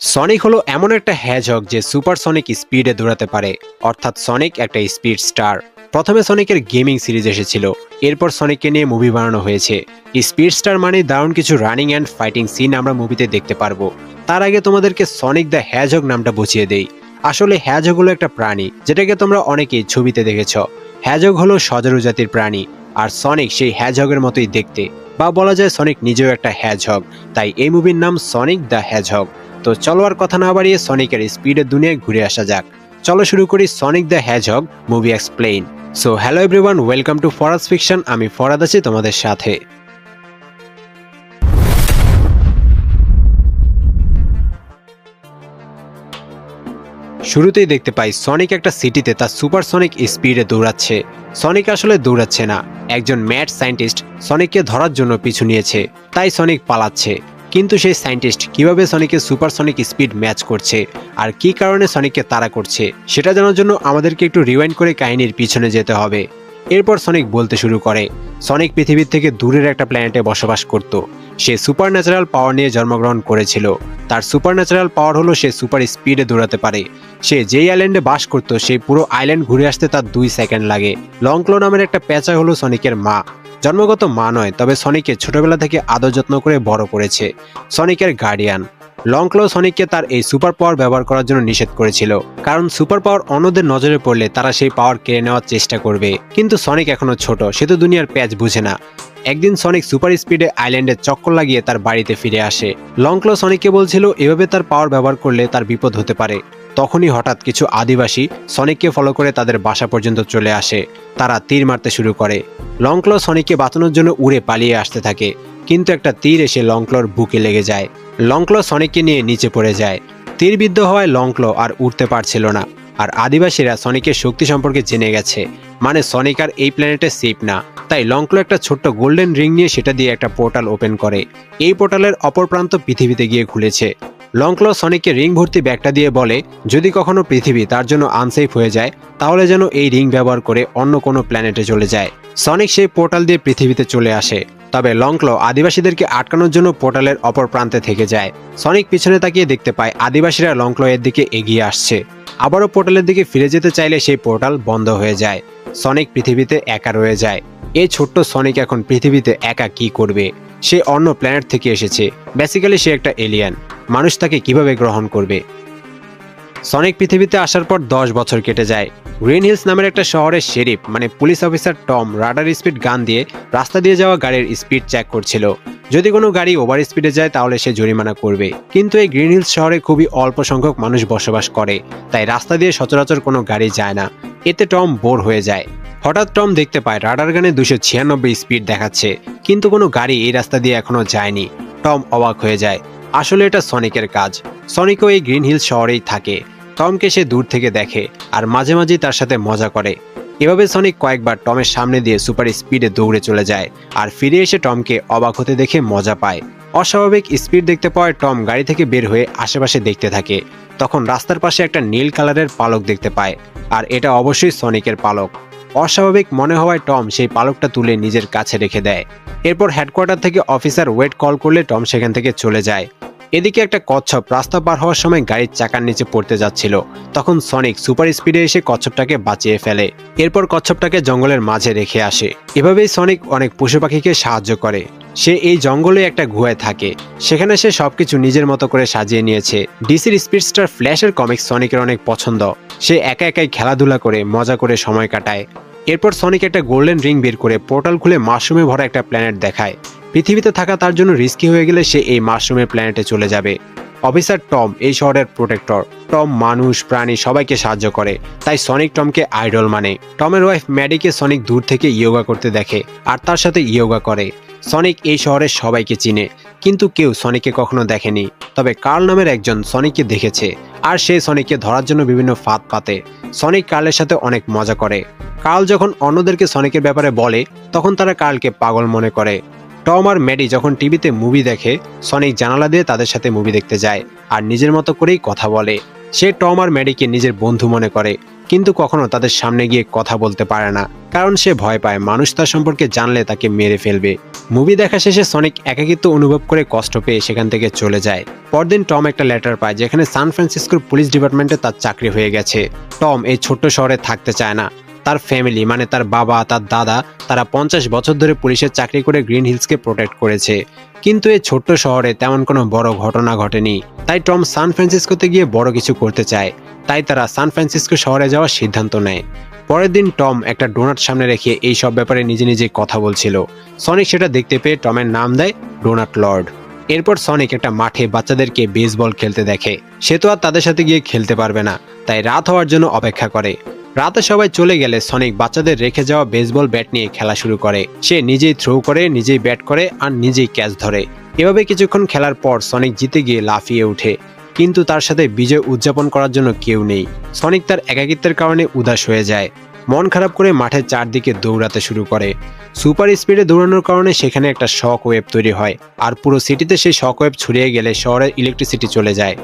Sonic হলো এমন একটা হ্যাজক যে সুপারসনিক স্পিডে দৌড়াতে পারে, অর্থাৎ সনিক একটা স্পিড স্টার প্রথমে সনিকের গেমিং সিরিজ এসেছিল, এরপর সনিককে নিয়ে মুভি বানানো হয়েছে। স্পিড স্টার মানে দারুণ কিছু রানিং অ্যান্ড ফাইটিং সিন আমরা মুভিতে দেখতে পারব। তার আগে তোমাদেরকে সনিক দ্য হ্যাজক নামটা বুঝিয়ে দেই। আসলে হ্যাজক হলো একটা প্রাণী, যেটাকে তোমরা অনেকেই ছবিতে দেখেছ। হ্যাজক হলো সজারু জাতির প্রাণী, আর সনিক সেই হ্যাজগের মতোই দেখতে। বা বলা যায় সনিক নিজেও একটা হ্যাজহগ তাই এই মুভির নাম সনিক দ্য হ্যাজহগ তো চলো আর কথা না বাড়িয়ে সনিকের স্পিডের দুনিয়ায় ঘুরে আসা যাক। চলো শুরু করি Sonic the Hedgehog movie explain so hello everyone welcome to Faraz fiction আমি ফরাদ আছি তোমাদের সাথে। শুরুতেই দেখতে পাই সনিক একটা সিটিতে তার সুপারসনিক স্পিডে দৌড়াচ্ছে। সনিক আসলে দৌড়াচ্ছে না। একজন ম্যাড সায়েন্টিস্ট সনিককে ধরার জন্য পিছু নিয়েছে। তাই সনিক পালাচ্ছে। কিন্তু সেই সায়েন্টিস্ট কীভাবে সনিকের সুপারসনিক স্পিড ম্যাচ করছে আর কি কারণে সনিককে তাড়া করছে, সেটা জানার জন্য আমাদেরকে একটু রিওয়াইন্ড করে কাহিনীর পিছনে যেতে হবে। এরপর সনিক বলতে শুরু করে। সনিক পৃথিবীর থেকে দূরের একটা প্ল্যানেটে বসবাস করত। সে সুপার ন্যাচারাল পাওয়ার নিয়ে জন্মগ্রহণ করেছিল। তার সুপার ন্যাচারাল পাওয়ার হলো সে সুপার স্পিডে দৌড়াতে পারে। সে যেই আইল্যান্ডে বাস করত, সেই পুরো আইল্যান্ড ঘুরে আসতে তার দুই সেকেন্ড লাগে। লংক্লো নামের একটা পেঁচা হলো সনিকের মা। জন্মগত মা নয়, তবে সনিকে ছোটবেলা থেকে আদর যত্ন করে বড় করেছে। সনিকের গার্ডিয়ান লংক্লো সনিককে তার এই সুপার পাওয়ার ব্যবহার করার জন্য নিষেধ করেছিল। কারণ সুপার পাওয়ার অন্যদের নজরে পড়লে তারা সেই পাওয়ার কেড়ে নেওয়ার চেষ্টা করবে। কিন্তু সনিক এখনও ছোট, সে তো দুনিয়ার প্যাচ বুঝে না। একদিন সনিক সুপার স্পিডে আইল্যান্ডে চক্কর লাগিয়ে তার বাড়িতে ফিরে আসে। লংক্লো সনিককে বলছিল, এভাবে তার পাওয়ার ব্যবহার করলে তার বিপদ হতে পারে। তখনই হঠাৎ কিছু আদিবাসী সনিককে ফলো করে তাদের বাসা পর্যন্ত চলে আসে। তারা তীর মারতে শুরু করে। লংক্লো সনিককে বাঁচানোর জন্য উড়ে পালিয়ে আসতে থাকে। কিন্তু একটা তীর এসে লংক্লোর বুকে লেগে যায়। লংক্লো সনিককে নিয়ে নিচে পড়ে যায়। তীরবিদ্ধ হওয়ায় লংক্লো আর উঠতে পারছিল না। আর আদিবাসীরা সনিকের শক্তি সম্পর্কে জেনে গেছে। মানে সনিক আর এই প্ল্যানেটে সেফ না। তাই লংক্লো একটা ছোট্ট গোল্ডেন রিং নিয়ে সেটা দিয়ে একটা পোর্টাল ওপেন করে। এই পোর্টালের অপর প্রান্ত পৃথিবীতে গিয়ে খুলেছে। লংক্লো সনিককে রিং ভর্তি ব্যাগটা দিয়ে বলে, যদি কখনো পৃথিবী তার জন্য আনসেফ হয়ে যায়, তাহলে যেন এই রিং ব্যবহার করে অন্য কোনো প্ল্যানেটে চলে যায়। সনিক সেই পোর্টাল দিয়ে পৃথিবীতে চলে আসে, তবে লংক্লো আদিবাসীদেরকে আটকানোর জন্য পোর্টালের অপর প্রান্তে থেকে যায়। সনিক পিছনে তাকিয়ে দেখতে পায়, আদিবাসীরা লংক্লো এর দিকে এগিয়ে আসছে। আবারও পোর্টালের দিকে ফিরে যেতে চাইলে সেই পোর্টাল বন্ধ হয়ে যায়। সনিক পৃথিবীতে একা রয়ে যায়। এই ছোট্ট সনিক এখন পৃথিবীতে একা কি করবে? সে অন্য প্ল্যানেট থেকে এসেছে। বেসিক্যালি সে একটা এলিয়ান। মানুষ তাকে কীভাবে গ্রহণ করবে? সনিক পৃথিবীতে আসার পর দশ বছর কেটে যায়। গ্রিন হিলস নামের একটা শহরের শেরিফ মানে police officer Tom, radar speed gun দিয়ে রাস্তা দিয়ে যাওয়া গাড়ির স্পিড চেক করছিল। যদি কোনো গাড়ি ওভার স্পিডে যায়, তাহলে সে জরিমানা করবে। কিন্তু এই গ্রিন হিলস শহরে খুবই অল্প সংখ্যক মানুষ বসবাস করে, তাই রাস্তা দিয়ে সচরাচর কোনো গাড়ি যায় না। এতে টম বোর হয়ে যায়। হঠাৎ টম দেখতে পায় রাডার গানে দুশো ছিয়ানব্বই স্পিড দেখাচ্ছে, কিন্তু কোনো গাড়ি এই রাস্তা দিয়ে এখনও যায়নি। টম অবাক হয়ে যায়। আসলে এটা সনিকের কাজ। সনিকও এই গ্রিন হিলস শহরেই থাকে। টমকে সে দূর থেকে দেখে আর মাঝে মাঝেই তার সাথে মজা করে। এভাবে সনিক কয়েকবার টমের সামনে দিয়ে সুপার স্পিডে দৌড়ে চলে যায় আর ফিরে এসে টমকে অবাক হতে দেখে মজা পায়। অস্বাভাবিক স্পিড দেখতে পাওয়ায় টম গাড়ি থেকে বের হয়ে আশেপাশে দেখতে থাকে। তখন রাস্তার পাশে একটা নীল কালারের পালক দেখতে পায় আর এটা অবশ্যই সনিকের পালক। অস্বাভাবিক মনে হওয়ায় টম সেই পালকটা তুলে নিজের কাছে রেখে দেয়। এরপর হেডকোয়ার্টার থেকে অফিসার ওয়েট কল করলে টম সেখান থেকে চলে যায়। এদিকে একটা কচ্ছপ রাস্তা পার হওয়ার সময় গাড়ির চাকার নিচে পড়তে যাচ্ছিল। তখন সনিক সুপার স্পিডে এসে কচ্ছপটাকে বাঁচিয়ে ফেলে। এরপর কচ্ছপটাকে জঙ্গলের মাঝে রেখে আসে। এভাবেই সনিক অনেক পশু পাখিকে সাহায্য করে। সে এই জঙ্গলে একটা গুহায় থাকে। সেখানে সে সবকিছু নিজের মতো করে সাজিয়ে নিয়েছে। ডিসির স্পিডস্টার ফ্ল্যাশের কমিক সনিকের অনেক পছন্দ। সে একা একাই খেলাধুলা করে, মজা করে সময় কাটায়। এরপর সনিক একটা গোল্ডেন রিং বের করে পোর্টাল খুলে মাশরুমে ভরা একটা প্ল্যানেট দেখায়। পৃথিবীতে থাকা তার জন্য রিস্কি হয়ে গেলে সে এই মাশরুমের প্ল্যানেটে চলে যাবে। অফিসার টম এই শহরের প্রোটেক্টর টম মানুষ, প্রাণী সবাইকে সাহায্য করে। তাই সনিক টমকে আইডল মানে। টমের ওয়াইফ ম্যাডিকে সনিক দূর থেকে ইয়োগা করতে দেখে আর তার সাথে ইয়োগা করে। সনিক এই শহরের সবাইকে চিনে। কিন্তু কেউ সনিককে কখনো দেখেনি। তবে কার্ল নামের একজন সনিককে দেখেছে। আর সে সনিককে ধরার জন্য বিভিন্ন ফাঁদ পাতে। সনিক কার্লের সাথে অনেক মজা করে। কার্ল যখন অন্যদেরকে সনিকের ব্যাপারে বলে, তখন তারা কার্লকে পাগল মনে করে। টম আর ম্যাডি যখন টিভিতে মুভি দেখে, সনিক জানালা দিয়ে তাদের সাথে মুভি দেখতে যায় আর নিজের মতো করেই কথা বলে। সে টম আর ম্যাডিকে নিজের বন্ধু মনে করে, কিন্তু কখনো তাদের সামনে গিয়ে কথা বলতে পারে না, কারণ সে ভয় পায় মানুষ তার সম্পর্কে জানলে তাকে মেরে ফেলবে। মুভি দেখা শেষে সনিক একাকিত্ব অনুভব করে কষ্ট পেয়ে সেখান থেকে চলে যায়। পরদিন টম একটা লেটার পায়, যেখানে সান ফ্রান্সিসকোর পুলিশ ডিপার্টমেন্টে তার চাকরি হয়ে গেছে। টম এই ছোট্ট শহরে থাকতে চায় না। তার ফ্যামিলি মানে তার বাবা, তার দাদা, তারা পঞ্চাশ বছর ধরে পুলিশের চাকরি করে গ্রিন হিলসকে প্রোটেক্ট করেছে। কিন্তু এই ছোট্ট শহরে তেমন কোনো বড় ঘটনা ঘটেনি। তাই টম সান ফ্রান্সিসকোতে গিয়ে বড় কিছু করতে চায়। তাই তারা সান ফ্রান্সিসকো শহরে যাওয়ার সিদ্ধান্ত নেয়। পরের দিন টম একটা ডোনাট সামনে রেখে এই সব ব্যাপারে নিজে নিজে কথা বলছিল। সনিক সেটা দেখতে পেয়ে টমের নাম দেয় ডোনাট লর্ড। এরপর সনিক একটা মাঠে বাচ্চাদেরকে বেসবল খেলতে দেখে। সে তো আর তাদের সাথে গিয়ে খেলতে পারবে না। তাই রাত হওয়ার জন্য অপেক্ষা করে। রাতে সবাই চলে গেলে সনিক বাচ্চাদের রেখে যাওয়া বেসবল ব্যাট নিয়ে খেলা শুরু করে। সে নিজেই থ্রো করে, নিজেই ব্যাট করে আর নিজেই ক্যাচ ধরে। এভাবে কিছুক্ষণ খেলার পর সনিক জিতে গিয়ে লাফিয়ে ওঠে। কিন্তু তার সাথে বিজয় উদযাপন করার জন্য কেউ নেই। সনিক তার একাকিত্বের কারণে উদাস হয়ে যায়। মন খারাপ করে মাঠের চারদিকে দৌড়াতে শুরু করে। সুপার স্পিডে দৌড়ানোর কারণে সেখানে একটা শক ওয়েব তৈরি হয়। আর পুরো সিটিতে সেই শক ওয়েব ছড়িয়ে গেলে শহরের ইলেকট্রিসিটি চলে যায়।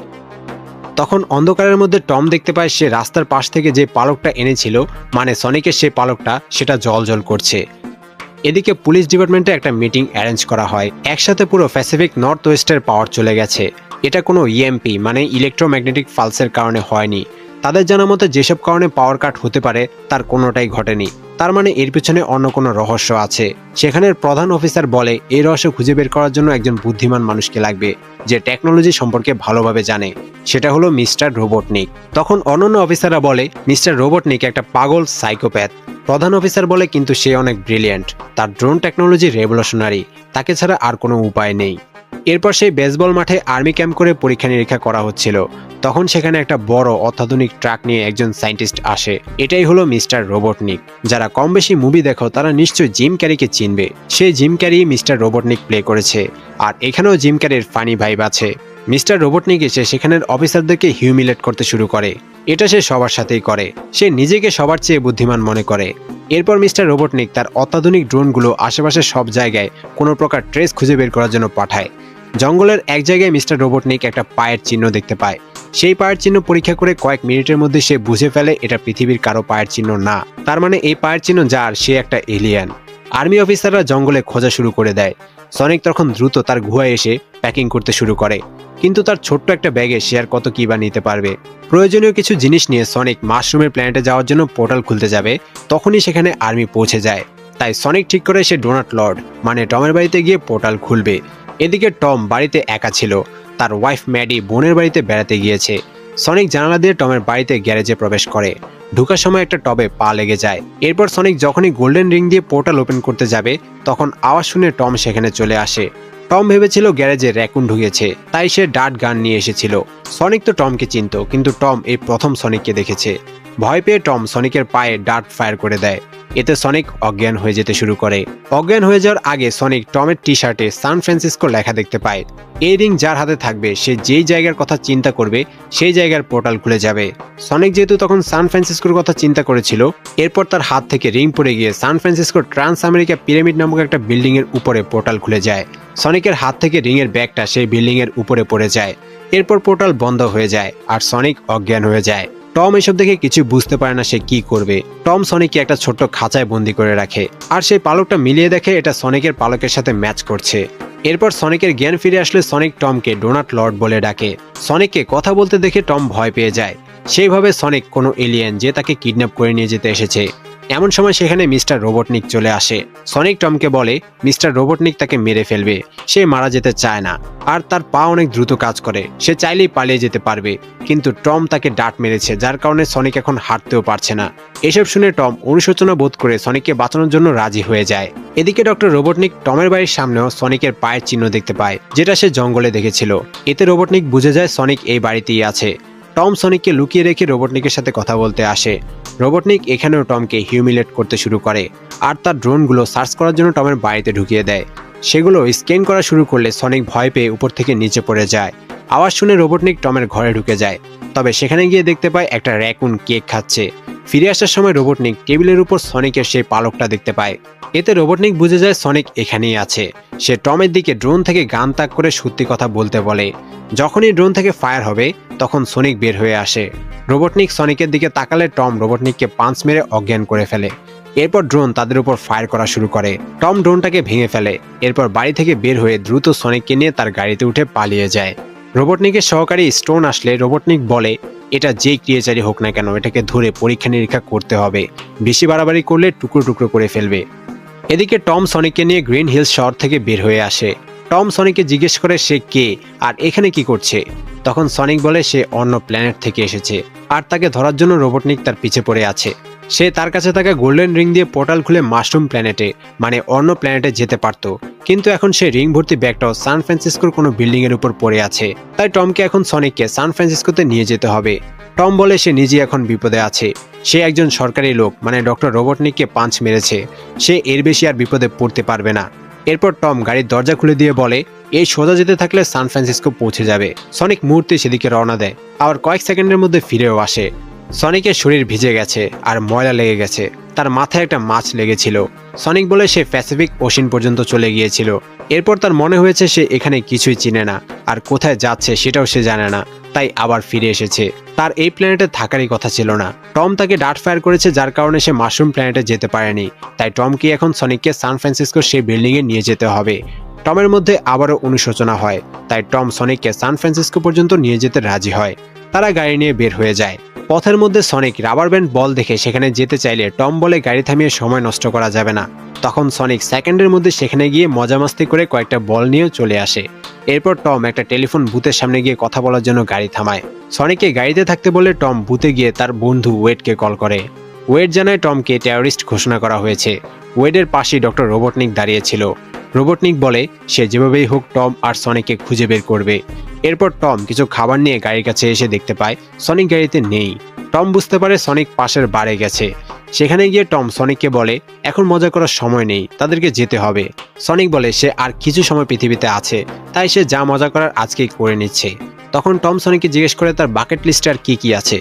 তখন অন্ধকারের মধ্যে টম দেখতে পায় সে রাস্তার পাশ থেকে যে পালকটা এনেছিল মানে সনিকের সে পালকটা, সেটা জল জল করছে। এদিকে পুলিশ ডিপার্টমেন্টে একটা মিটিং অ্যারেঞ্জ করা হয়। একসাথে পুরো প্যাসিফিক নর্থ ওয়েস্টের পাওয়ার চলে গেছে। এটা কোনো ইএমপি মানে ইলেকট্রোম্যাগনেটিক ফালসের কারণে হয়নি। তাদের জানা মতে যেসব কারণে পাওয়ার কাট হতে পারে, তার কোনোটাই ঘটেনি। তার মানে এর পিছনে অন্য কোনো রহস্য আছে। সেখানের প্রধান অফিসার বলে এই রহস্য খুঁজে বের করার জন্য একজন বুদ্ধিমান মানুষকে লাগবে, যে টেকনোলজি সম্পর্কে ভালোভাবে জানে। সেটা হলো মিস্টার রোবটনিক। তখন অন্যান্য অফিসাররা বলে, মিস্টার রোবটনিক একটা পাগল সাইকোপ্যাথ প্রধান অফিসার বলে, কিন্তু সে অনেক ব্রিলিয়েন্ট তার ড্রোন টেকনোলজি রেভলিউশনারি তাকে ছাড়া আর কোনো উপায় নেই। এরপর সেই বেসবল মাঠে আর্মি ক্যাম্প করে পরীক্ষা নিরীক্ষা করা হচ্ছিল। তখন সেখানে একটা বড় অত্যাধুনিক ট্রাক নিয়ে একজন সায়েন্টিস্ট আসে। এটাই হলো মিস্টার রোবটনিক যারা কম বেশি মুভি দেখো, তারা নিশ্চয়ই জিম ক্যারিকে চিনবে। সে Jim Carrey Mister Robotnik play করেছে। আর এখানেও জিম ক্যারির ফানি ভাইব আছে। মিস্টার রোবটনিক এসে সেখানের অফিসারদেরকে হিউমিলেট করতে শুরু করে। এটা সে সবার সাথেই করে। সে নিজেকে সবার চেয়ে বুদ্ধিমান মনে করে। এরপর মিস্টার রোবটনিক তার অত্যাধুনিক ড্রোনগুলো আশেপাশে সব জায়গায় কোনো প্রকার ট্রেস খুঁজে বের করার জন্য পাঠায়। জঙ্গলের এক জায়গায় মিস্টার রোবটনিক একটা পায়ের চিহ্ন দেখতে পায়। সেই পায়ের চিহ্ন পরীক্ষা করে কয়েক মিনিটের মধ্যে সে বুঝে ফেলে এটা পৃথিবীর কারও পায়ের চিহ্ন না। তার মানে এই পায়ের চিহ্ন যার, সে একটা এলিয়ান আর্মি অফিসাররা জঙ্গলে খোঁজা শুরু করে দেয়। সনিক তখন দ্রুত তার গুহায় এসে প্যাকিং করতে শুরু করে। কিন্তু তার ছোট্ট একটা ব্যাগে সে আর কত কি বা নিতে পারবে। প্রয়োজনীয় কিছু জিনিস নিয়ে সনিক মাশরুমের প্ল্যানেটে যাওয়ার জন্য পোর্টাল খুলতে যাবে, তখনই সেখানে আর্মি পৌঁছে যায়। তাই সনিক ঠিক করে সে ডোনাট লর্ড মানে টমের বাড়িতে গিয়ে পোর্টাল খুলবে। এদিকে টম বাড়িতে একা ছিল, তার ওয়াইফ ম্যাডি বোনের বাড়িতে বেড়াতে গিয়েছে। সনিক জানালা দিয়ে টমের বাড়িতে গ্যারেজে প্রবেশ করে। ঢুকার সময় একটা টবে পা লেগে যায়। এরপর সনিক যখনই গোল্ডেন রিং দিয়ে পোর্টাল ওপেন করতে যাবে, তখন আওয়াজ শুনে টম সেখানে চলে আসে। টম ভেবেছিল গ্যারেজে র্যাকুন ঢুকেছে, তাই সে ডাট গান নিয়ে এসেছিল। সনিক তো টমকে চিনত, কিন্তু টম এই প্রথম সনিককে দেখেছে। ভয় পেয়ে টম সনিকের পায়ে ডার্ট ফায়ার করে দেয়। এতে সনিক অজ্ঞান হয়ে যেতে শুরু করে। অজ্ঞান হয়ে যাওয়ার আগে সনিক টমের টি শার্টে সান ফ্রান্সিসকো লেখা দেখতে পায়। এই রিং যার হাতে থাকবে, সে যেই জায়গার কথা চিন্তা করবে, সেই জায়গার পোর্টাল খুলে যাবে। সনিক যেহেতু তখন সান ফ্রান্সিসকোর কথা চিন্তা করেছিল, এরপর তার হাত থেকে রিং পড়ে গিয়ে সান ফ্রান্সিসকোর ট্রান্স আমেরিকা পিরামিড নামক একটা বিল্ডিং এর উপরে পোর্টাল খুলে যায়। সনিকের হাত থেকে রিং এর ব্যাগটা সেই বিল্ডিং এর উপরে পড়ে যায়। এরপর পোর্টাল বন্ধ হয়ে যায় আর সনিক অজ্ঞান হয়ে যায়। টম এসব দেখে কিছু বুঝতে পারে না সে কি করবে। টম সনিককে একটা ছোট্ট খাঁচায় বন্দি করে রাখে, আর সেই পালকটা মিলিয়ে দেখে এটা সনিকের পালকের সাথে ম্যাচ করছে। এরপর সনিকের জ্ঞান ফিরে আসলে সনিক টমকে ডোনাট লর্ড বলে ডাকে। সনিককে কথা বলতে দেখে টম ভয় পেয়ে যায়। সেইভাবে সনিক কোনো এলিয়েন যে তাকে কিডন্যাপ করে নিয়ে যেতে এসেছে। এমন সময় সেখানে মিস্টার রোবটনিক চলে আসে। সনিক টমকে বলে, মিস্টার রোবটনিক তাকে মেরে ফেলবে। সে মারা যেতে চায় না। আর তার পা অনেক দ্রুত কাজ করে। সে চাইলেই পালিয়ে যেতে পারবে। কিন্তু টম তাকে ডাট মেরেছে, যার কারণে সনিক এখন হাঁটতেও পারছে না। এসব শুনে টম অনুশোচনা বোধ করে সনিককে বাঁচানোর জন্য রাজি হয়ে যায়। এদিকে ডক্টর রোবটনিক টমের বাড়ির সামনেও সনিকের পায়ের চিহ্ন দেখতে পায়, যেটা সে জঙ্গলে দেখেছিল। এতে রোবটনিক বুঝে যায় সনিক এই বাড়িতেই আছে। টম সনিককে লুকিয়ে রেখে রোবটনিকের সাথে কথা বলতে আসে। রোবটনিক এখানেও টমকে হিউমিলেট করতে শুরু করে, আর তার ড্রোনগুলো সার্চ করার জন্য টমের বাড়িতে ঢুকিয়ে দেয়। সেগুলো স্ক্যান করা শুরু করলে সনিক ভয় পেয়ে উপর থেকে নিচে পড়ে যায়। আওয়াজ শুনে রোবটনিক টমের ঘরে ঢুকে যায়। তবে সেখানে গিয়ে দেখতে পায় একটা র্যাকুন কেক খাচ্ছে। ফিরে আসার সময় রোবটনিক টেবিলের উপর সনিকের সেই পালকটা দেখতে পায়। এতে রোবটনিক বুঝে যায় সনিক এখানেই আছে। সে টমের দিকে ড্রোন থেকে গান তাক করে সত্যি কথা বলতে বলে। যখনই ড্রোন থেকে ফায়ার হবে, তখন সনিক বের হয়ে আসে। রোবটনিক সনিকের দিকে তাকালে টম রোবটনিককে পাঁচ মেরে অজ্ঞান করে ফেলে। এরপর ড্রোন তাদের উপর ফায়ার করা শুরু করে। টম ড্রোনটাকে ভেঙে ফেলে। এরপর বাড়ি থেকে বের হয়ে দ্রুত সনিককে নিয়ে তার গাড়িতে উঠে পালিয়ে যায়। রোবটনিকের সহকারী স্টোন আসলে রোবটনিক বলে, এটা যে ক্রিয়েচারই হোক না কেন, এটাকে ধরে পরীক্ষা নিরীক্ষা করতে হবে। বেশি বাড়াবাড়ি করলে টুকরো টুকরো করে ফেলবে। এদিকে টম সনিককে নিয়ে গ্রিন হিলস শহর থেকে বের হয়ে আসে। টম সনিককে জিজ্ঞেস করে, সে কে? আর এখানে কি করছে? তখন সনিক বলে, সে অন্য প্ল্যানেট থেকে এসেছে। আর তাকে ধরার জন্য রোবটনিক তার পিছে পড়ে আছে। সে তার কাছে থাকা গোল্ডেন রিং দিয়ে পোর্টাল খুলে মাশরুম প্ল্যানেটে মানে অন্য প্ল্যানেটে যেতে পারত। কিন্তু এখন সে রিং ভর্তি ব্যাগটাও সান ফ্রান্সিসকোর কোনো বিল্ডিং এর উপর পড়ে আছে। তাই টমকে এখন সনিককে সান ফ্রান্সিসকোতে নিয়ে যেতে হবে। টম বলে সে নিজে এখন বিপদে আছে। সে একজন সরকারি লোক মানে ডক্টর রোবটনিককে পাঞ্চ মেরেছে। সে এর বেশি আর বিপদে পড়তে পারবে না। এরপর টম গাড়ির দরজা খুলে দিয়ে বলে, এই সোজা যেতে থাকলে সান ফ্রান্সিসকো পৌঁছে যাবে। সনিক মুহূর্তে সেদিকে রওনা দেয়। আবার কয়েক সেকেন্ডের মধ্যে ফিরেও আসে। সনিকের শরীর ভিজে গেছে আর ময়লা লেগে গেছে। তার মাথায় একটা মাছ লেগেছিল। সনিক বলে সে প্যাসিফিক ওশিন পর্যন্ত চলে গিয়েছিল। এরপর তার মনে হয়েছে সে এখানে কিছুই চিনে না, আর কোথায় যাচ্ছে সেটাও সে জানে না, তাই আবার ফিরে এসেছে। তার এই প্ল্যানেটে থাকারই কথা ছিল না। টম তাকে ডাট ফায়ার করেছে, যার কারণে সে মাশরুম প্ল্যানেটে যেতে পারেনি। তাই টমকে এখন সনিককে সান ফ্রান্সিসকো সেই বিল্ডিংয়ে নিয়ে যেতে হবে। টমের মধ্যে আবারও অনুশোচনা হয়, তাই টম সনিককে সান ফ্রান্সিসকো পর্যন্ত নিয়ে যেতে রাজি হয়। তারা গাড়ি নিয়ে বের হয়ে যায়। পথের মধ্যে সনিক রাবার ব্যান্ড বল দেখে সেখানে যেতে চাইলে টম বলে গাড়ি থামিয়ে সময় নষ্ট করা যাবে না। তখন সনিক সেকেন্ডের মধ্যে সেখানে গিয়ে মজামাস্তি করে কয়েকটা বল নিয়েও চলে আসে। এরপর টম একটা টেলিফোন বুথের সামনে গিয়ে কথা বলার জন্য গাড়ি থামায়। সনিককে গাড়িতে থাকতে বলে টম বুথে গিয়ে তার বন্ধু ওয়েডকে কল করে। ওয়েড জানায় টমকে টেররিস্ট ঘোষণা করা হয়েছে। ওয়েডের পাশেই ডক্টর রোবটনিক দাঁড়িয়েছিল রোবটনিক বলে, সে যেভাবেই হোক টম আর সনিককে খুঁজে বের করবে। এরপর টম কিছু খাবার নিয়ে গাড়ির কাছে এসে দেখতে পায়, সনিক গাড়িতে নেই। টম বুঝতে পারে সনিক পাশের বারে গেছে। সেখানে গিয়ে টম সনিককে বলে, এখন মজা করার সময় নেই, তাদেরকে যেতে হবে। সনিক বলে, সে আর কিছু সময় পৃথিবীতে আছে, তাই সে যা মজা করার আজকেই করে নিচ্ছে। তখন টম সনিককে জিজ্ঞেস করে, তার বাকেট লিস্টে আর কি কি আছে?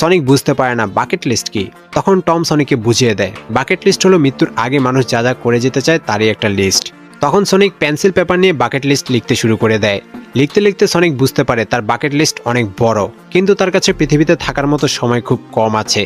সনিক বুঝতে পারে না বাকেট লিস্ট কি? তখন টম সনিককে বুঝিয়ে দেয় বাকেট লিস্ট হলো মৃত্যুর আগে মানুষ যা যা করে যেতে চায় তারই একটা লিস্ট তখন সনিক পেন্সিল পেপার নিয়ে বাকেট লিস্ট লিখতে শুরু করে দেয়। লিখতে লিখতে সনিক বুঝতে পারে তার বাকেট লিস্ট অনেক বড়, কিন্তু তার কাছে পৃথিবীতে থাকার মতো সময় খুব কম আছে।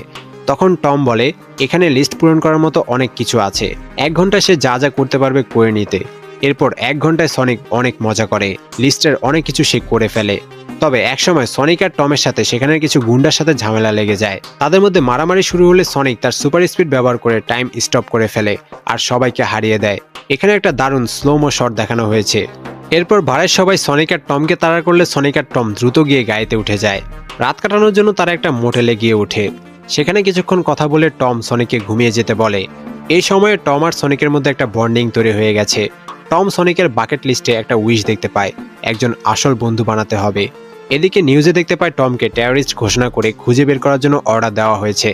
তখন টম বলে, এখানে লিস্ট পূরণ করার মতো অনেক কিছু আছে। এক ঘণ্টা সে যা যা করতে পারবে করে নিতে। এরপর এক ঘন্টায় সনিক অনেক মজা করে, লিস্টের অনেক কিছু সে করে ফেলে। তবে একসময় সনিক আর টমের সাথে সেখানের কিছু গুন্ডার সাথে ঝামেলা লেগে যায়। তাদের মধ্যে মারামারি শুরু হলে সনিক তার সুপার স্পিড ব্যবহার করে টাইম স্টপ করে ফেলে আর সবাইকে হারিয়ে দেয়। এখানে একটা দারুণ স্লোমো শট দেখানো হয়েছে। এরপর ভাড়ের সবাই সনিক আর টমকে তাড়া করলে সনিক আর টম দ্রুত গিয়ে গাড়িতে উঠে যায়। রাত কাটানোর জন্য তারা একটা মোটেলে গিয়ে ওঠে। সেখানে কিছুক্ষণ কথা বলে টম সনিককে ঘুমিয়ে যেতে বলে। এই সময়ে টম আর সনিকের মধ্যে একটা বন্ডিং তৈরি হয়ে গেছে। টম সনিকের বাকেট লিস্টে একটা উইশ দেখতে পায়, একজন আসল বন্ধু বানাতে হবে। এদিকে নিউজে দেখতে পায় টমকে টেররিস্ট ঘোষণা করে খুঁজে বের করার জন্য অর্ডার দেওয়া হয়েছে।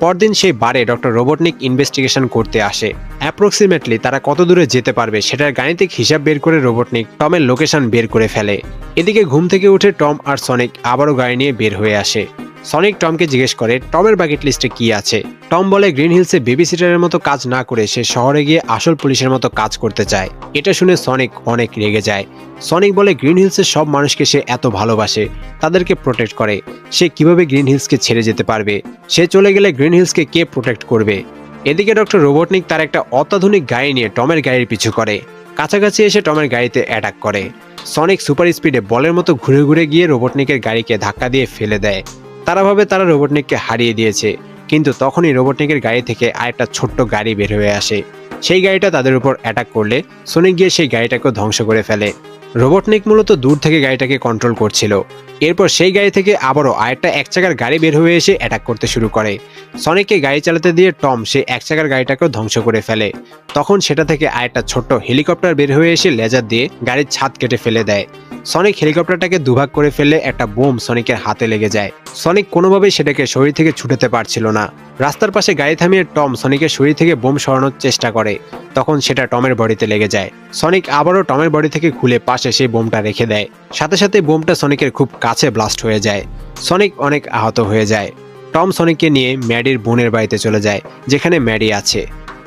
পরদিন সেই বারে ডক্টর রোবটনিক ইনভেস্টিগেশন করতে আসে। অ্যাপ্রক্সিমেটলি তারা কত দূরে যেতে পারবে সেটার গাণিতিক হিসাব বের করে রোবটনিক টমের লোকেশন বের করে ফেলে। এদিকে ঘুম থেকে উঠে টম আর সনিক আবারও গাড়ি নিয়ে বের হয়ে আসে। সনিক টমকে জিজ্ঞেস করে, টমের বাকেট লিস্টে কি আছে? টম বলে, গ্রিন হিলসে বেবি সিটারের মতো কাজ না করে সে শহরে গিয়ে আসল পুলিশের মতো কাজ করতে চায়। এটা শুনে সনিক অনেক রেগে যায়। সনিক বলে, গ্রিন হিলসের সব মানুষকে সে এত ভালোবাসে, তাদেরকে প্রোটেক্ট করে। সে কীভাবে গ্রিন হিলসকে ছেড়ে যেতে পারবে? সে চলে গেলে গ্রিন হিলসকে কে প্রোটেক্ট করবে? এদিকে ডক্টর রোবটনিক তার একটা অত্যাধুনিক গাড়ি নিয়ে টমের গাড়ির পিছু করে। কাছাকাছি এসে টমের গাড়িতে অ্যাটাক করে। সনিক সুপার স্পিডে বলের মতো ঘুরে ঘুরে গিয়ে রোবটনিকের গাড়িকে ধাক্কা দিয়ে ফেলে দেয়। তারা ভাবে তারা রোবটনিককে হারিয়ে দিয়েছে। কিন্তু তখনই রোবটনিকের গাড়ি থেকে আরেকটা ছোট্ট গাড়ি বের হয়ে আসে। সেই গাড়িটা তাদের উপর অ্যাটাক করলে সোনিক গিয়ে সেই গাড়িটাকেও ধ্বংস করে ফেলে। রোবটনিক মূলত দূর থেকে গাড়িটাকে কন্ট্রোল করছিল। এরপর সেই গাড়ি থেকে আবারও আরেকটা এক চাকার গাড়ি বের হয়ে এসে অ্যাটাক করতে শুরু করে। সনিককে গাড়ি চালাতে দিয়ে টম সেই এক চাকার গাড়িটাকেও ধ্বংস করে ফেলে। তখন সেটা থেকে আরেকটা ছোট্ট হেলিকপ্টার বের হয়ে এসে লেজার দিয়ে গাড়ির ছাদ কেটে ফেলে দেয়। সনিক হেলিকপ্টারটাকে দুভাগ করে ফেলে একটা বোম সনিকের হাতে লেগে যায়। সনিক কোনোভাবেই সেটাকে শরীর থেকে ছুটাতে পারছিল না। রাস্তার পাশে গাড়ি থামিয়ে টম সনিকের শরীর থেকে বোম সরানোর চেষ্টা করে। তখন সেটা টমের বডিতে লেগে যায়। সনিক আবারও টমের বডি থেকে খুলে পাশে সেই বোমটা রেখে দেয়। সাথে সাথে বোমটা সনিকের খুব কাছে ব্লাস্ট হয়ে যায়। সনিক অনেক আহত হয়ে যায়। টম সনিককে নিয়ে ম্যাডির বোনের বাড়িতে চলে যায়, যেখানে ম্যাডি আছে।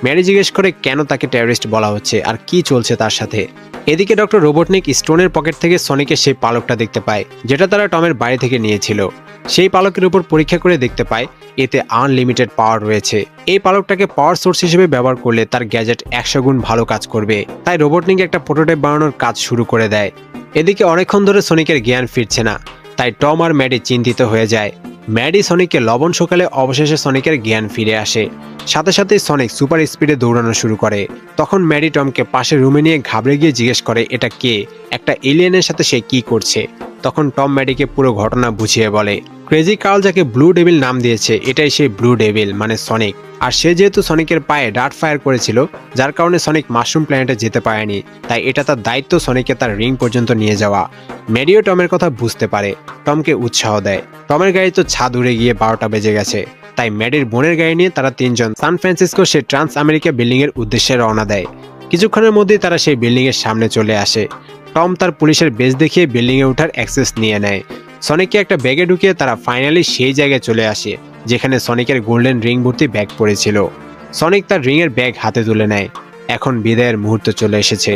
ম্যাডি জিজ্ঞেস করে কেন তাকে টেররিস্ট বলা হচ্ছে আর কি চলছে তার সাথে। এদিকে ডক্টর রোবটনিক স্টোনের পকেট থেকে সনিকের সেই পালকটা দেখতে পায়, যেটা তারা টমের বাড়ি থেকে নিয়েছিল। সেই পালকের উপর পরীক্ষা করে দেখতে পায়, এতে আনলিমিটেড পাওয়ার রয়েছে। এই পালকটাকে পাওয়ার সোর্স হিসেবে ব্যবহার করলে তার গ্যাজেট একশো গুণ ভালো কাজ করবে। তাই রোবটনিক একটা প্রোটোটাইপ বানানোর কাজ শুরু করে দেয়। এদিকে অনেকক্ষণ ধরে সনিকের জ্ঞান ফিরছে না তাই টম আর ম্যাডি চিন্তিত হয়ে যায়। ম্যাডি সনিককে লবণ সকালে অবশেষে সনিকের জ্ঞান ফিরে আসে। সাথে সাথে সনিক সুপার স্পিডে দৌড়ানো শুরু করে। তখন ম্যাডি টমকে পাশে রুমে নিয়ে ঘাবড়ে গিয়ে জিজ্ঞেস করে, এটা কে? একটা এলিয়েনের সাথে সে কি করছে? তখন টম ম্যাডিকে পুরো ঘটনা বুঝিয়ে বলে, ক্রেজি কার্ল যাকে ব্লু ডেভিল নাম দিয়েছে, এটাই সেই ব্লু ডেভিল মানে সনিক। আর সে যেহেতু সনিকের পায়ে ডার্ট ফায়ার করেছিল, যার কারণে সনিক মাশরুম প্ল্যানেটে যেতে পারেনি, তাই এটা তার দায়িত্ব সনিককে তার রিং পর্যন্ত নিয়ে যাওয়া। মেডিও টমের কথা বুঝতে পারে, টমকে উৎসাহ দেয়। টমের গাড়ি তো ছাদ উড়ে গিয়ে বারোটা বেজে গেছে। তাই ম্যাডির বোনের গাড়ি নিয়ে তারা তিনজন সান ফ্রান্সিসকো সে ট্রান্স আমেরিকা বিল্ডিং এর উদ্দেশ্যে রওনা দেয়। কিছুক্ষণের মধ্যেই তারা সেই বিল্ডিং এর সামনে চলে আসে। টম তার পুলিশের বেজ দেখিয়ে বিল্ডিং এ ওঠার অ্যাক্সেস নিয়ে নেয়। সনিককে একটা ব্যাগে ঢুকিয়ে তারা ফাইনালি সেই জায়গায় চলে আসে, যেখানে সনিকের গোল্ডেন রিং ভর্তি ব্যাগ পড়েছিল। সনিক তার রিং এর ব্যাগ হাতে তুলে নেয়। এখন বিদায়ের মুহূর্ত চলে এসেছে।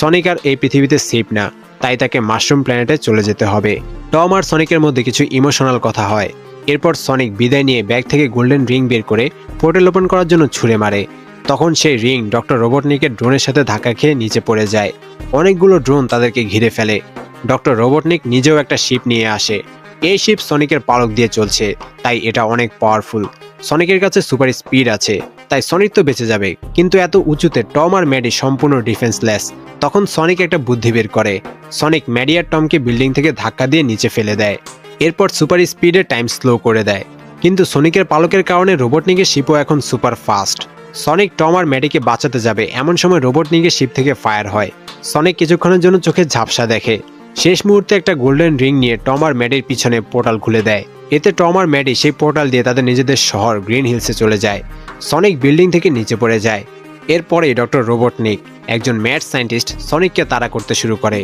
সনিক আর এই পৃথিবীতে সেফ না। তাই তাকে মাশরুম প্ল্যানেটে চলে যেতে হবে। টম আর সনিকের মধ্যে কিছু ইমোশনাল কথা হয়। এরপর সনিক বিদায় নিয়ে ব্যাগ থেকে গোল্ডেন রিং বের করে পোর্টাল ওপেন করার জন্য ছুঁড়ে মারে। তখন সেই রিং ডক্টর রোবটনিকের ড্রোনের সাথে ধাক্কা খেয়ে নিচে পড়ে যায়। অনেকগুলো ড্রোন তাদেরকে ঘিরে ফেলে। ডক্টর রোবটনিক নিজেও একটা শিপ নিয়ে আসে। এই শিপ সনিকের পালক দিয়ে চলছে, তাই এটা অনেক পাওয়ারফুল সনিকের কাছে সুপার স্পিড আছে। তাই সনিক তো বেঁচে যাবে। কিন্তু এত উঁচুতে টম আর ম্যাডি সম্পূর্ণ ডিফেন্সলেস তখন সনিক একটা বুদ্ধি বের করে। সনিক ম্যাডি আর টমকে বিল্ডিং থেকে ধাক্কা দিয়ে নিচে ফেলে দেয়। এরপর সুপার স্পিডে টাইম স্লো করে দেয়। কিন্তু সনিকের পালকের কারণে রোবটনিকের শিপও এখন সুপার ফাস্ট সনিক টম আর ম্যাডিকে বাঁচাতে যাবে। এমন সময় রোবটনিকের শিপ থেকে ফায়ার হয়। সনিক কিছুক্ষণের জন্য চোখে ঝাপসা দেখে। শেষ মুহূর্তে একটা গোল্ডেন রিং নিয়ে টম আর ম্যাডির পিছনে পোর্টাল খুলে দেয়। এতে টম আর ম্যাডি সেই পোর্টাল দিয়ে তাদের নিজেদের শহর গ্রিন হিলসে চলে যায়। সনিক বিল্ডিং থেকে নিচে পড়ে যায়। এরপরে ডক্টর রোবটনিক একজন ম্যাথ সায়েন্টিস্ট সনিককে তাড়া করতে শুরু করে।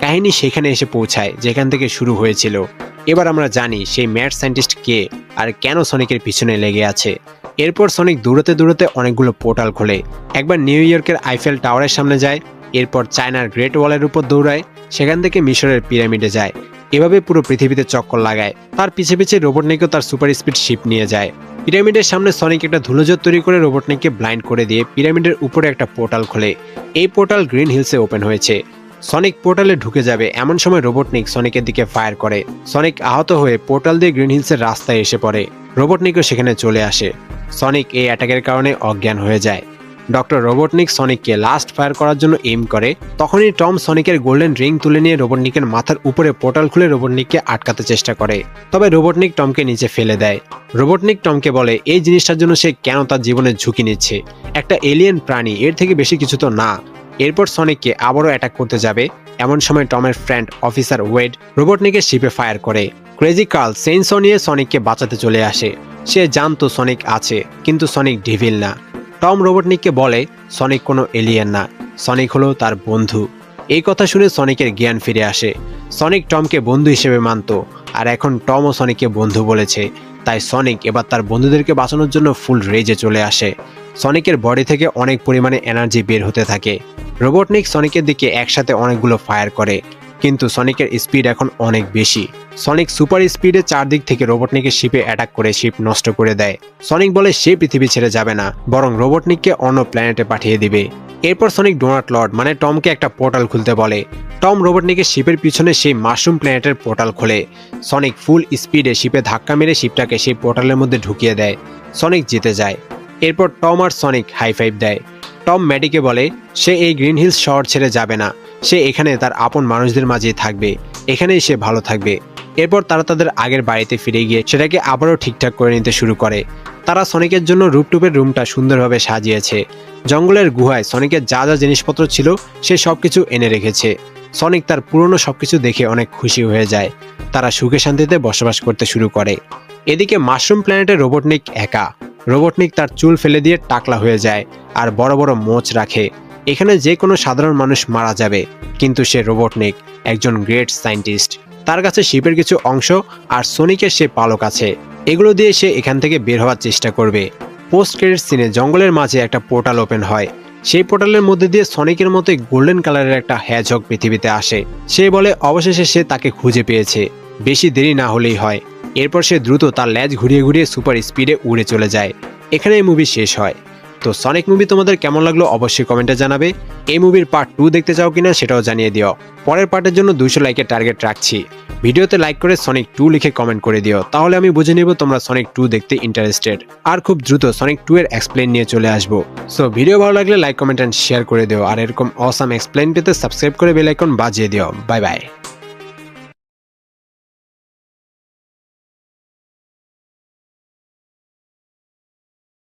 কাহিনী সেখানে এসে পৌঁছায়, যেখান থেকে শুরু হয়েছিল। এবার আমরা জানি সেই ম্যাথ সায়েন্টিস্ট কে আর কেন সনিকের পিছনে লেগে আছে। এরপর সনিক দৌড়তে দৌড়তে অনেকগুলো পোর্টাল খোলে। একবার নিউ ইয়র্কের আইফেল টাওয়ারের সামনে যায়, এরপর চায়নার গ্রেট ওয়ালের উপর দৌড়ায়, সেখান থেকে মিশরের পিরামিডে যায়। এভাবে পুরো পৃথিবীতে চক্কর লাগায়। তার পিছে পিছে রোবটনিকও তার সুপার স্পিড শিপ নিয়ে যায়। পিরামিডের সামনে সনিক একটা ধুলোজোর তৈরি করে রোবটনিককে ব্লাইন্ড করে দিয়ে পিরামিডের উপরে একটা পোর্টাল খোলে। এই পোর্টাল গ্রিন হিলসে ওপেন হয়েছে। সনিক পোর্টালে ঢুকে যাবে। এমন সময় রোবটনিক সনিকের দিকে ফায়ার করে। সনিক আহত হয়ে পোর্টাল দিয়ে গ্রিন হিলসের রাস্তায় এসে পড়ে। রোবটনিকও সেখানে চলে আসে। সনিক এই অ্যাটাকের কারণে অজ্ঞান হয়ে যায়। ডক্টর রোবটনিক সনিককে লাস্ট ফায়ার করার জন্য এম করে। তখনই টম সনিকের গোল্ডেন রিং তুলে নিয়ে রোবটনিকের মাথার উপরে পোর্টাল খুলে রোবটনিককে আটকাতে চেষ্টা করে। তবে রোবটনিক টমকে নিচে ফেলে দেয়। রোবটনিক টমকে বলে, এই জিনিসটার জন্য সে কেন তার জীবনের ঝুঁকি নিচ্ছে? একটা এলিয়েন প্রাণী, এর থেকে বেশি কিছু তো না। এরপর সনিককে আবারও অ্যাটাক করতে যাবে। এমন সময় টমের ফ্রেন্ড অফিসার ওয়েড রোবটনিকের শিপে ফায়ার করে। ক্রেজি কার্ল সেন্সো নিয়ে সনিককে বাঁচাতে চলে আসে। সে জানতো সনিক আছে, কিন্তু সনিক ডিভিল না। টম রোবটনিককে বলে, সনিক কোনো এলিয়েন না। সনিক হলো তার বন্ধু। এই কথা শুনে সনিকের জ্ঞান ফিরে আসে। সনিক টমকে বন্ধু হিসেবে মানত, আর এখন টম ও সনিককে বন্ধু বলেছে। তাই সনিক এবার তার বন্ধুদেরকে বাঁচানোর জন্য ফুল রেজে চলে আসে। সনিকের বডি থেকে অনেক পরিমাণে এনার্জি বের হতে থাকে। রোবটনিক সনিকের দিকে একসাথে অনেকগুলো ফায়ার করে, কিন্তু সনিকের স্পিড এখন অনেক বেশি। সনিক সুপার স্পিডে চারদিক থেকে রোবটনিকের শিপে অ্যাটাক করে শিপ নষ্ট করে দেয়। সনিক বলে সে পৃথিবী ছেড়ে যাবে না, বরং রোবটনিককে অন্য প্ল্যানেটে পাঠিয়ে দিবে। এরপর সনিক ডোনাট লর্ড মানে টমকে একটা পোর্টাল খুলতে বলে। টম রোবটনিকের শিপের পিছনে সেই মাশরুম প্ল্যানেটের পোর্টাল খোলে। সনিক ফুল স্পিডে শিপে ধাক্কা মেরে শিপটাকে সেই পোর্টালের মধ্যে ঢুকিয়ে দেয়। সনিক জিতে যায়। এরপর টম আর সনিক হাই ফাইভ দেয়। টম ম্যাডিকে বলে, সে এই গ্রিন হিলস শহর ছেড়ে যাবে না। সে এখানে তার আপন মানুষদের মাঝেই থাকবে। এখানেই সে ভালো থাকবে। এরপর তারা তাদের আগের বাড়িতে ফিরে গিয়ে সেটাকে আবারও ঠিকঠাক করে নিতে শুরু করে। তারা সনিকের জন্য রুপটুপের রুমটা সুন্দরভাবে সাজিয়েছে। জঙ্গলের গুহায় সনিকের যা যা জিনিসপত্র ছিল, সে সবকিছু এনে রেখেছে। সনিক তার পুরনো সবকিছু দেখে অনেক খুশি হয়ে যায়। তারা সুখে শান্তিতে বসবাস করতে শুরু করে। এদিকে মাশরুম প্ল্যানেটের রোবটনিক একা। রোবটনিক তার চুল ফেলে দিয়ে টাকলা হয়ে যায় আর বড় বড় মোচ রাখে। এখানে যে কোনো সাধারণ মানুষ মারা যাবে, কিন্তু সে রোবটনিক, একজন গ্রেট সায়েন্টিস্ট তার কাছে শিপের কিছু অংশ আর সোনিকের সে পালক আছে। এগুলো দিয়ে সে এখান থেকে বের হওয়ার চেষ্টা করবে। পোস্ট ক্রেডিট সিনে জঙ্গলের মাঝে একটা পোর্টাল ওপেন হয়। সেই পোর্টালের মধ্যে দিয়ে সনিকের মতোই গোল্ডেন কালারের একটা হ্যাজক পৃথিবীতে আসে। সে বলে, অবশেষে সে তাকে খুঁজে পেয়েছে। বেশি দেরি না হলেই হয়। এরপর সে দ্রুত তার ল্যাজ ঘুরিয়ে ঘুরিয়ে সুপার স্পিডে উড়ে চলে যায়। এখানে এই মুভি শেষ হয়। তো সনিক মুভি তোমাদের কেমন লাগল অবশ্যই কমেন্টে জানাবে। এই মুভির পার্ট টু দেখতে চাও কিনা সেটাও জানিয়ে দিও। পরের পার্টের জন্য দুশো লাইকের টার্গেট রাখছি। ভিডিওতে লাইক করে সনিক টু লিখে কমেন্ট করে দিও। তাহলে আমি বুঝে নিব তোমরা সনিক টু দেখতে ইন্টারেস্টেড আর খুব দ্রুত সনিক টু এর এক্সপ্লেন নিয়ে চলে আসব। সো ভিডিও ভালো লাগলে লাইক কমেন্ট অ্যান্ড শেয়ার করে দিও। আর এরকম অসাম এক্সপ্লেন পেতে সাবস্ক্রাইব করে বেল আইকন বাজিয়ে দিও। Bye bye